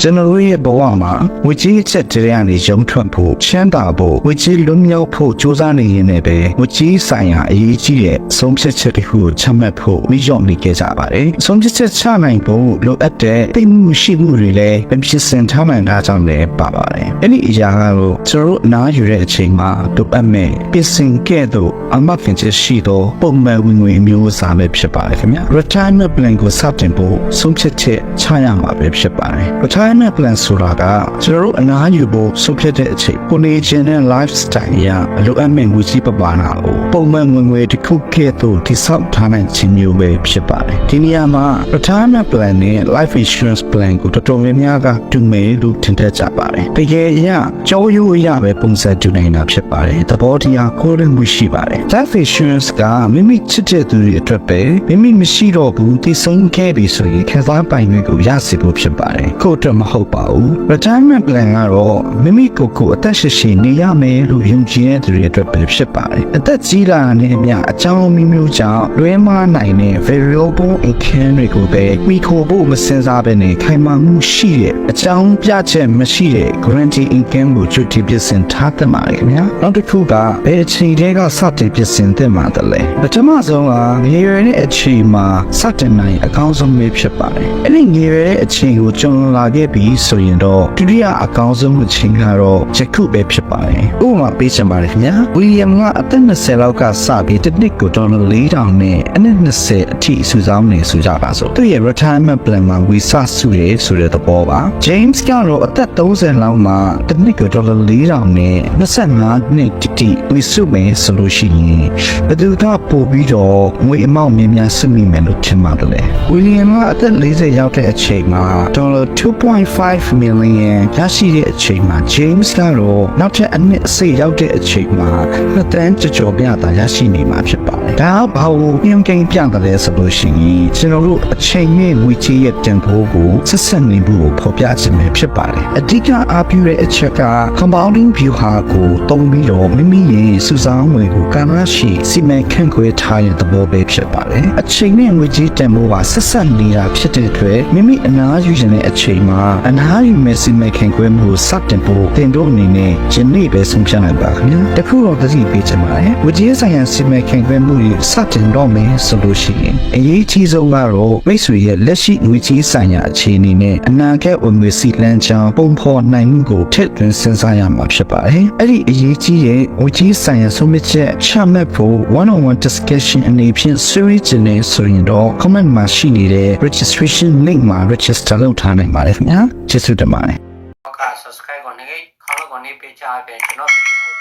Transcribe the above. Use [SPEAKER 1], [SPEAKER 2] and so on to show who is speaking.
[SPEAKER 1] ကျွန်တော်တို့ရဲ့ဘဝမှာဝကြီးအချက်တည်းကနေရုံထွက်ဖို့ချမ်းသာဖို့ဝကြီးလွတ်မြောက်ဖို့ကြိုးစားနေရင်လည်းဝကြီးဆိုင်ရာအရေးကြီးတဲ့ဆုံးဖြတ်ချက်တစ်ခုကိုချမှတ်ဖို့မိရောက်နေကြကြပါတယ်။ဆုံးဖြတ်ချက်ချနိုင်ဖို့လိုအပ်တဲ့သိမှုရှိမှုတွေလည်းပဖြစ်စင်ထားမှန်တာကြောင့်လည်းပါပါတယ်။အဲ့ဒီအရာကတော့ကျွန်တော်တို့အနားယူတဲ့အချိန်မှာလိုအပ်မဲ့ပြင်ဆင်ခဲ့သောအမှတ်ဖြင့်ချက်ရှိသောပုံမှန်ဝင်ငွေအမျိုးအစားပဲဖြစ်ပါတယ်ခင်ဗျာ။ retirement plan ကိုစတင်ဖို့ဆုံးဖြတ်ချက်ချရမှာပဲဖြစ်ပါတယ်။ retirement plan ဆိုတာကကျွန်တော်တို့အနားယူဖို့ဆုံးဖြတ်တဲ့အချိန်ကိုနေခြင်းနဲ့ lifestyle အရအလိုအပ်မဲ့ငွေစည်းပမာဏကိုပုံမှန်ဝင်ငွေတစ်ခုကဲ့သို့တိစောက်ထားနိုင်ခြင်းမျိုးပဲဖြစ်ပါတယ်။ဒီနေရာမှာ retirement plan နဲ့ life insurance plan ကိုတော်တော်များများကတူမယ်လို့ထင်တတ်ကြပါတယ်။တကယ်အရကြောရိုးအရပဲပုံစံတူနိုင်တာဖြစ်ပါတယ်။သဘောတရားကိုယ်ရမှုရှိပါတယ်။ life insurance ကမိမိချစ်တဲ့သူတွေအတွက်ပဲမိမိမရှိတော့ဘူးတည်ဆုံးခဲ့ပြီဆိုရင်ခံစားပိုင်ခွင့်ကိုရစေဖို့ဖြစ်ပါတယ်။ကိုယ့်အတွက်မဟုတ်ပါဘူး။ retirement plan ကတော့မိမိကိုယ်ကိုအသက်ရှင်ရှင်နေရမယ်လို့ယုံကြည်တဲ့သူတွေအတွက်ပဲဖြစ်ပါတယ်။အသက်ကြီးလာတဲ့အမျှအကြောင်းမျိုးမျိုးကြောင့်လွဲမှားနိုင်တဲ့ variable income တွေကိုပဲမိခိုဖို့မစင်စားဘဲနဲ့ခိုင်မာမှုရှိတဲ့အကြောင်းပြချက်မရှိတဲ့ guarantee income ကိုချွတ်တိပြစင်ထားသင့်ပါတယ်ခင်ဗျာ။နောက်တစ်ခုကဘယ်အချိန်တည်းကစတင်ပြစင်သင့်ပါသလဲ။ပထမဆုံးကငွေရတဲ့အချိန်မှာစတင်နိုင်အကောင်းဆုံးပဲဖြစ်ပါတယ်။အဲ့ဒီငွေရတဲ့အချိန်ကိုကျွန်တော်လာခဲ့ပြီဆိုရင်တော့ဒုတိယအကောင်းဆုံးအချိန်ကတော့ယခုပဲဖြစ်ပါတယ်။ဥပမာပေးချင်ပါတယ်ခင်ဗျာ။ဝီလီယမ်ကအသက်20လောက်ကစပြီးတစ်နှစ်ကိုဒေါ်လာ4000နဲ့အနည်း20အထိစုဆောင်းနေဆိုကြပါစို့။သူ့ရဲ့ retirement plan မှာဝီဆစုရဲဆိုတဲ့သဘောပါ။ James ကတော့အသက်30လောက်မှာတစ်နှစ်ကိုဒေါ်လာ4000နဲ့25နှစ်တိတိဝီစုမယ်ဆိုလို့ရှိရင်ဘယ်သူကပို့ပြီးတော့ငွေအမောက်များများစုမိမယ်လို့ထင်ပါတယ်လေ။ဝီလီယမ်ကအသက်40ရောက်တဲ့အချိန်မှာဒေါ်လာ2.5 million ရရှိတဲ့အချိန်မှာ James ကတော့နောက်ထပ်အနှစ်အစိတ်ရောက်တဲ့အချိန်မှာနှစ်တန်းကြော်ကြော်ပြတာရရှိနေမှာဖြစ်ပါတယ်။ ဒါကဘာလို့ညှိကိန်းပြတယ်လဲဆိုလို့ရှိရင်ကျွန်တော်တို့အချိန်နဲ့ငွေချေးရဲ့တန်ဖိုးကိုဆက်ဆက်နေမှုကိုဖော်ပြခြင်းပဲဖြစ်ပါတယ်။အဓိကအားပြုတဲ့အချက်က compounding view ဟာကိုတုံးပြီးတော့မိမိရဲ့စုဆောင်းငွေကိုကဏ္ဍရှိစီမံခန့်ခွဲထားတဲ့သဘောပဲဖြစ်ပါတယ်။အချိန်နဲ့ငွေကြေးတန်ဖိုးပါဆက်ဆက်နေတာဖြစ်တဲ့အတွက်မိမိအနားယူခြင်းတဲ့အချိန်မှာအနားယူမဲ့စီမံခန့်ခွဲမှုကိုစတင်ဖို့တင်တို့အနေနဲ့ယနေ့ပဲဆုံးဖြတ်လိုက်ပါခင်ဗျာ။တခုတော့သတိပေးချင်ပါတယ်။ငွေကြေးဆိုင်ရာစီမံခန့်ခွဲမှုတွေစတင်တော့မယ်ဆိုလို့ရှိရင်အရေးကြီးဆုံးကတော့မိတ်ဆွေရဲ့လက်ရှိငွေကြေးဆိုင်ရာအခြေအနေနဲ့အနာဂတ်ဝင်ငွေစီလန်းချောင်းပုံဖော်နိုင်မှုကိုထည့်သွင်းစဉ်းစားရမှာဖြစ်ပါတယ်။အဲ့ဒီအရေးကြီးတဲ့ငွေကြေးဆိုင်ရာဆုံးဖြတ်ချက်ချမှတ်ဖို့ one on one discussion အနေဖြင့်ဆွေးနွေးခြင်းနဲ့ဆိုရင်တော့ comment မှာရှိနေတဲ့ registration link မှာ register လုပ်ထားနိုင်ပါတယ်ခင်ဗျာကျေးဇူးတင်ပါတယ်
[SPEAKER 2] နောက်က subscribe ကိုနေခေါင်းလောက်ကိုနေပေးချပေးကျွန်တော်ဗီဒီယို